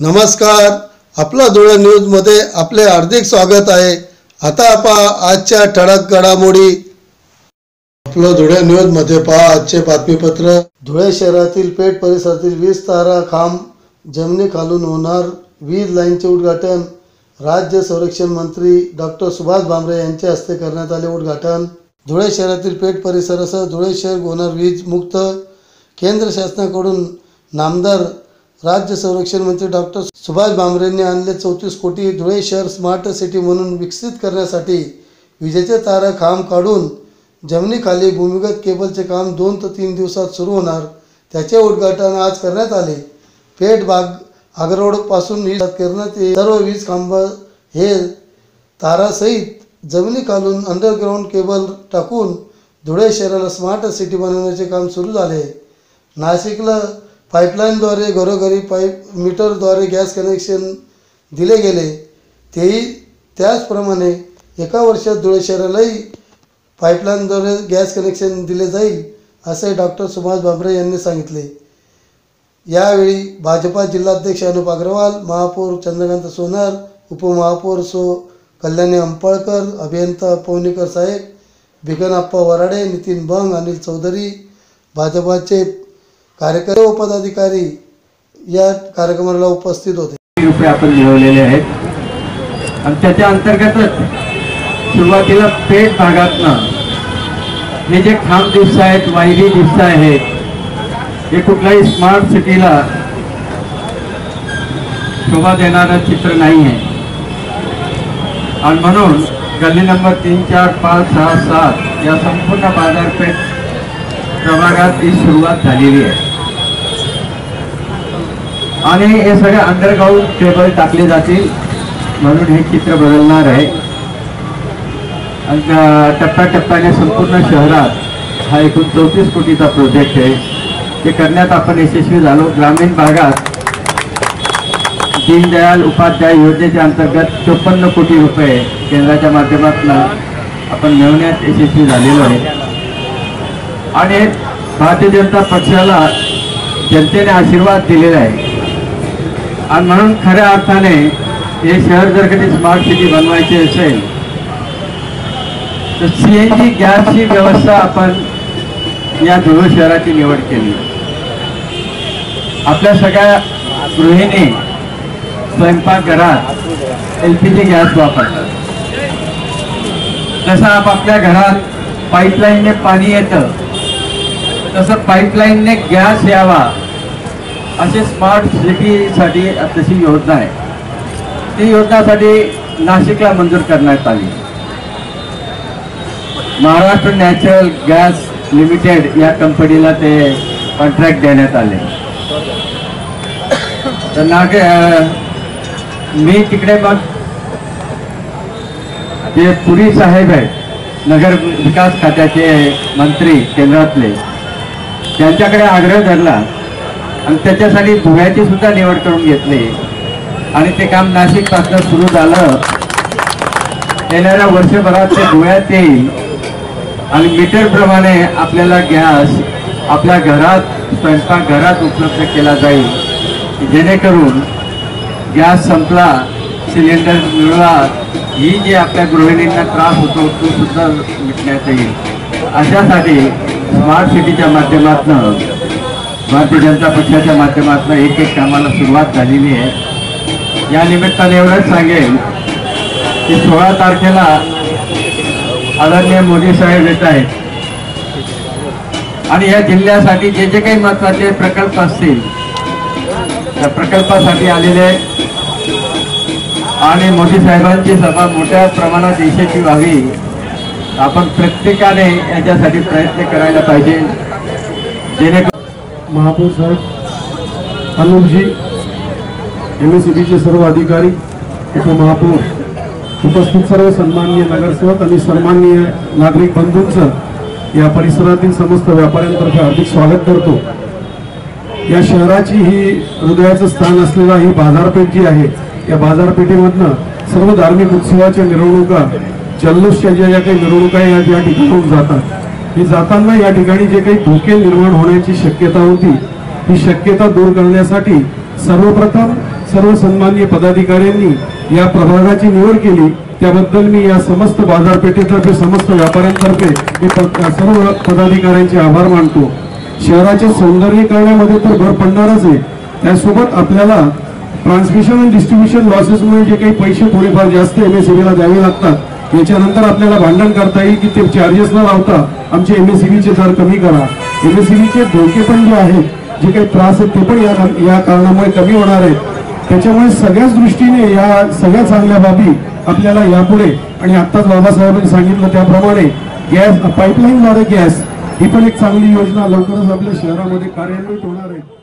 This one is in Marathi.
नमस्कार. आपला धुळे न्यूजमध्ये आपले हार्दिक स्वागत आहे. आता पहा आजच्या ठळक घडामोडी. आपलं धुळे न्यूजमध्ये पहा आजचे बातमीपत्र. धुळे शहरातील पेठ परिसरातील वीज तारा खांब जमिनी खालून होणार वीज लाईनचे उद्घाटन. राज्य संरक्षण मंत्री डॉक्टर सुभाष भामरे यांच्या हस्ते करण्यात आले उद्घाटन. धुळे शहरातील पेठ परिसरासह धुळे शहर होणार वीज मुक्त. केंद्र शासनाकडून नामदार राज्य संरक्षण मंत्री डॉक्टर सुभाष भामरेंनी आणले चौतीस कोटी धुळे शहर स्मार्ट सिटी म्हणून विकसित करण्यासाठी विजेचे तारा खांब काढून जमिनीखाली भूमिगत केबलचे काम दोन ते तीन दिवसात सुरू होणार त्याचे उद्घाटन आज करण्यात आले. पेठ बाग आगररोडपासून करण्यात सर्व वीज खांब हे तारासहित जमिनीखालून अंडरग्राऊंड केबल टाकून धुळे शहराला स्मार्ट सिटी बनवण्याचे काम सुरू झाले. नाशिकला पाईपलाईनद्वारे घरोघरी पाईप मीटरद्वारे गॅस कनेक्शन दिले गेले तेही त्याचप्रमाणे एका वर्षात धुळे शहरालाही पाईपलाईनद्वारे गॅस कनेक्शन दिले जाईल असे डॉक्टर सुभाष भाबरे यांनी सांगितले. यावेळी भाजपा जिल्हाध्यक्ष अनुप अग्रवाल महापौर चंद्रकांत सोनार उपमहापौर सो कल्याणी अंपळकर अभियंता पवनीकर साहेब भिगनप्पा वराडे नितीन बंग अनिल चौधरी भाजपाचे कार्यकर्ते व पदाधिकारी या कार्यक्रमाला उपस्थित होते. रुपये आपण मिळवलेले आहेत. आणि त्याच्या अंतर्गतच सुरुवातीला पेठ भागातनं हे जे खांब दिवस आहेत वायरी दिवस आहेत हे कुठल्याही स्मार्ट सिटीला शोभा देणारं चित्र नाही आहे. आणि म्हणून गल्ली नंबर तीन चार पाच सहा सात या संपूर्ण बाजारपेठ प्रभागात ही सुरुवात झालेली आहे. आणि हे सगळे अंडरग्राऊंड टेबल टाकले जातील. म्हणून हे चित्र बदलणार आहे. आणि त्या टप्प्याटप्प्याने संपूर्ण शहरात हा एकूण चौतीस कोटीचा प्रोजेक्ट आहे. ते करण्यात आपण यशस्वी झालो. ग्रामीण भागात दीनदयाल उपाध्याय योजनेच्या अंतर्गत चोपन्न कोटी रुपये केंद्राच्या माध्यमातून आपण मिळवण्यात यशस्वी झालेलो आहे. आणि भारतीय जनता पक्षाला जनतेने आशीर्वाद दिलेला आहे. आणि म्हणून खऱ्या अर्थाने हे शहर जर कधी स्मार्ट सिटी बनवायची असेल तर सी एन जी गॅसची व्यवस्था आपण या धुळे शहराची निवड केली. आपल्या सगळ्या गृहिणी स्वयंपाकघरात एल पी जी गॅस वापरतात. जसं आपापल्या घरात पाईपलाईनने पाणी येतं तसं पाईपलाईनने गॅस यावा. अशी स्मार्ट सिटीसाठी तशी योजना आहे. ती योजनासाठी नाशिकला मंजूर करण्यात आली. महाराष्ट्र नॅचरल गॅस लिमिटेड या कंपनीला ते कॉन्ट्रॅक्ट देण्यात आले. तर नाग मी तिकडे मग जे पुरी साहेब आहेत नगर विकास खात्याचे मंत्री केंद्रातले त्यांच्याकडे आग्रह धरला आणि त्याच्यासाठी धुळ्याची सुद्धा निवड करून घेतली. आणि ते काम नाशिकपासून सुरू झालं. येणाऱ्या वर्षभरात ते धुळ्यात येईल. आणि मीटरप्रमाणे आपल्याला गॅस आपल्या घरात स्वयंपाक घरात उपलब्ध केला जाईल. जेणेकरून गॅस संपला सिलेंडर मिळवा ही जी आपल्या गृहिणींना त्रास होतो तो सुद्धा मिटण्यात येईल. अशासाठी स्मार्ट सिटीच्या माध्यमातून भारतीय जनता पक्षाच्या माध्यमातून एक एक कामाला सुरुवात झालेली आहे. या निमित्ताने एवढंच सांगेल की सोळा तारखेला आदरणीय मोदी साहेब येत आहेत. आणि या जिल्ह्यासाठी जे जे काही महत्त्वाचे प्रकल्प असतील त्या प्रकल्पासाठी आलेले आणि मोदी साहेबांची सभा मोठ्या प्रमाणात यशस्वी व्हावी आपण प्रत्येकाने याच्यासाठी प्रयत्न करायला पाहिजे. जेणेकरून महापौर साहेब अनुपजी एम एस सी बीचे सर्व अधिकारी उपमहापौर उपस्थित सर्व सन्माननीय नगरसेवक आणि सन्माननीय नागरिक बंधूंचं या परिसरातील समस्त व्यापाऱ्यांतर्फे हार्दिक स्वागत करतो. या शहराची ही हृदयाचं स्थान असलेला ही बाजारपेठ जी आहे. या बाजारपेठेमधनं सर्व धार्मिक उत्सवाच्या मिरवणुका जल्लोषच्या ज्या ज्या काही मिरवणुका या या ठिकाणाहून जातात. ही जाताना या ठिकाणी जे काही धोके निर्माण होण्याची शक्यता होती ही शक्यता दूर करण्यासाठी सर्वप्रथम सर्व सन्माननीय पदाधिकाऱ्यांनी या प्रभागाची निवड केली. त्याबद्दल मी या समस्त बाजारपेठेतर्फे समस्त व्यापाऱ्यांतर्फे मी सर्व पदाधिकाऱ्यांचे आभार मानतो. शहराचे सौंदर्यीकरणामध्ये तर भर पडणारच आहे. त्यासोबत आपल्याला ट्रान्समिशन आणि डिस्ट्रीब्युशन लॉसेसमुळे जे काही पैसे थोडेफार जास्त एम एस द्यावे लागतात याच्यानंतर आपल्याला भांडण करता येईल की ते चार्जेस न लावता आमचे एम एस चे दर कमी करा. एम एस चे धोके पण जे आहेत जे काही त्रास आहेत ते पण या या कारणामुळे कमी होणार आहेत. त्याच्यामुळे सगळ्याच दृष्टीने या सगळ्या चांगल्या बाबी आपल्याला यापुढे आणि आत्ताच बाबासाहेबांनी सांगितलं त्याप्रमाणे गॅस पाईपलाईनद्वारे गॅस ही पण एक चांगली योजना लवकरच आपल्या शहरामध्ये कार्यान्वित होणार आहे.